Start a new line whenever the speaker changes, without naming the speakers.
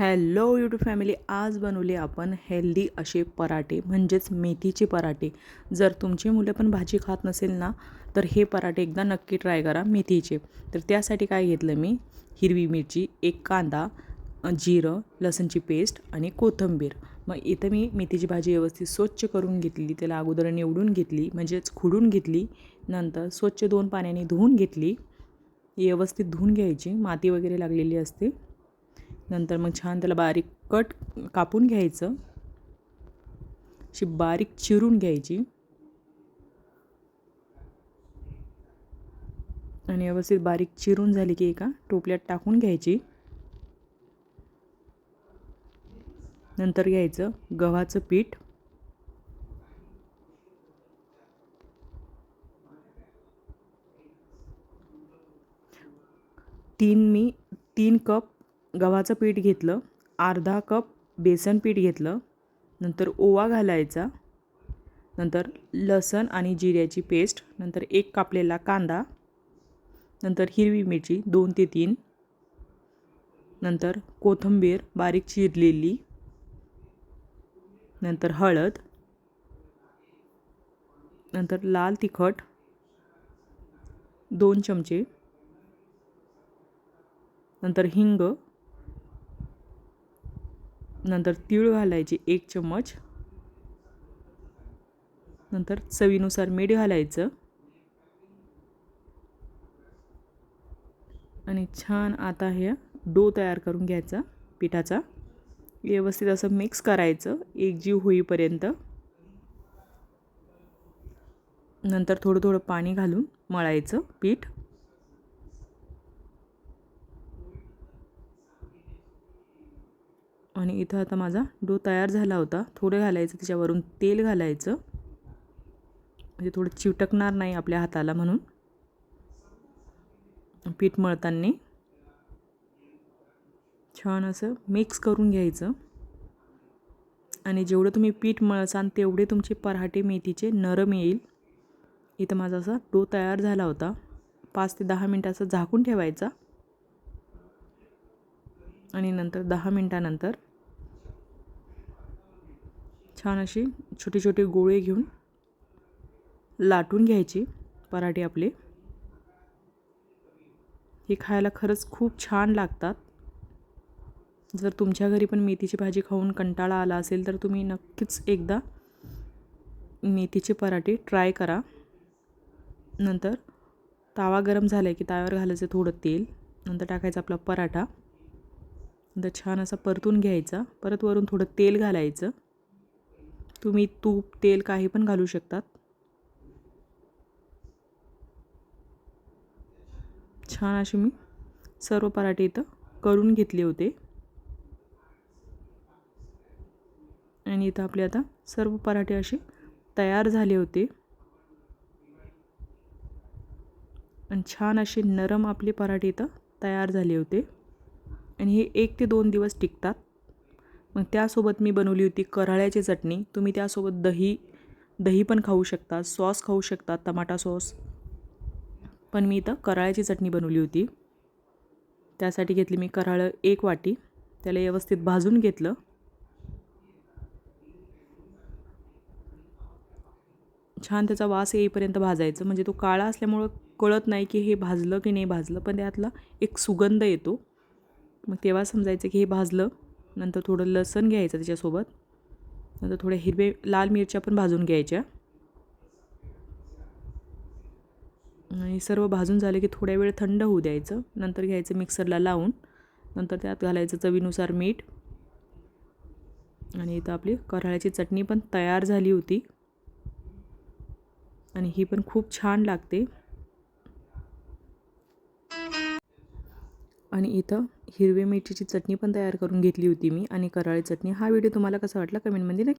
Hello YouTube family आज बनवले आपण हेल्दी असे पराठे म्हणजेच मेथीचे पराठे. जर तुमची मुलं पण भाजी खात नसेल ना तर हे पराठे एकदा नक्की ट्राय करा मेथीचे. तर त्यासाठी काय घेतलं मी? हिरवी मिरची एक कांदा जिरं लसणची पेस्ट आणि कोथिंबीर. मग इथं मी मेथीची भाजी व्यवस्थित स्वच्छ करून घेतली त्याला अगोदर निवडून घेतली म्हणजेच खुडून घेतली नंतर स्वच्छ दोन पाण्याने धुवून घेतली. व्यवस्थित धुवून घ्यायची माती वगैरे लागलेली असते. नंतर मग छान त्याला बारीक कट कापून घ्यायचं. अशी बारीक चिरून घ्यायची. आणि व्यवस्थित बारीक चिरून झाली की एका टोपल्यात टाकून घ्यायची. नंतर घ्यायचं गव्हाचं पीठ. तीन मी तीन कप गव्हाचं पीठ घेतलं अर्धा कप बेसन पीठ घेतलं नंतर ओवा घालायचा नंतर लसण आणि जिऱ्याची पेस्ट नंतर एक कापलेला कांदा नंतर हिरवी मिरची दोन ते तीन नंतर कोथिंबीर बारीक चिरलेली नंतर हळद नंतर लाल तिखट दोन चमचे नंतर हिंग नंतर तीळ घालायचे एक चम्मच. नंतर चवीनुसार मीठ घालायचं. आणि छान आता हे डो तयार करून घ्यायचा पिठाचा. व्यवस्थित असं मिक्स करायचं एकजीव होईपर्यंत. नंतर थोडं थोडं पाणी घालून मळायचं पीठ. आणि इथं आता माझा डो तयार झाला होता. थोडं घालायचं त्याच्यावरून तेल घालायचं. म्हणजे थोडं चिवटकणार नाही आपल्या हाताला म्हणून. पीठ मळताना. छान असं मिक्स करून घ्यायचं. आणि जेवढं तुम्ही पीठ मळसान तेवढे तुमचे पराठे मेथीचे नरम येईल. इथं माझा असा डो तयार झाला होता. पाच ते दहा मिनटं असं झाकून ठेवायचा. आणि नंतर दहा मिनटानंतर छान अशी छोटे छोटे गोळे घेऊन लाटून घ्यायचे पराठे आपले. हे खायला खरंच खूप छान लागतात. जर तुमच्या घरी पण मेथीची भाजी खाऊन कंटाळा आला असेल तर तुम्ही नक्कीच एकदा मेथीचे पराठे ट्राय करा. नंतर तावा गरम झाला आहे की ताव्यावर घालायचं थोडं तेल नंतर टाकायचा आपला पराठा. नंतर छान असा परतून घ्यायचा परत वरून थोडं तेल घालायचं. तुम्ही तूप तेल काही पण घालू शकतात. छान असे मी सर्व पराठे इथं करून घेतले होते. आणि इथं आपले आता सर्व पराठे असे तयार झाले होते. आणि छान असे नरम आपले पराठे इथं तयार झाले होते. आणि हे एक ते दोन दिवस टिकतात. मग त्यासोबत मी बनवली होती कराळ्याची चटणी. तुम्ही त्यासोबत दही दही पण खाऊ शकता सॉस खाऊ शकता टमाटा सॉस. पण मी इथं कराळ्याची चटणी बनवली होती. त्यासाठी घेतली मी कराळं एक वाटी. त्याला व्यवस्थित भाजून घेतलं. छान त्याचा वास येईपर्यंत भाजायचं. म्हणजे तो काळा असल्यामुळं कळत नाही की हे भाजलं की नाही भाजलं पण त्यातला एक सुगंध येतो. मग तेव्हा समजायचं की हे भाजलं. नंतर थोडं लसण घ्यायचं त्याच्यासोबत. नंतर थोड्या हिरवे लाल मिरच्या पण भाजून घ्यायच्या. आणि सर्व भाजून झालं की थोड्या वेळ थंड होऊ द्यायचं. नंतर घ्यायचं मिक्सरला लावून. नंतर त्यात घालायचं चवीनुसार मीठ. आणि इथं आपली कराळ्याची चटणी पण तयार झाली होती. आणि ही पण खूप छान लागते. आणि इथं हिरवी मिरचीची चटणी पण तयार करून घेतली होती मी आणि कराळी चटणी. हा व्हिडिओ तुम्हाला कसा वाटला कमेंटमध्ये नक्की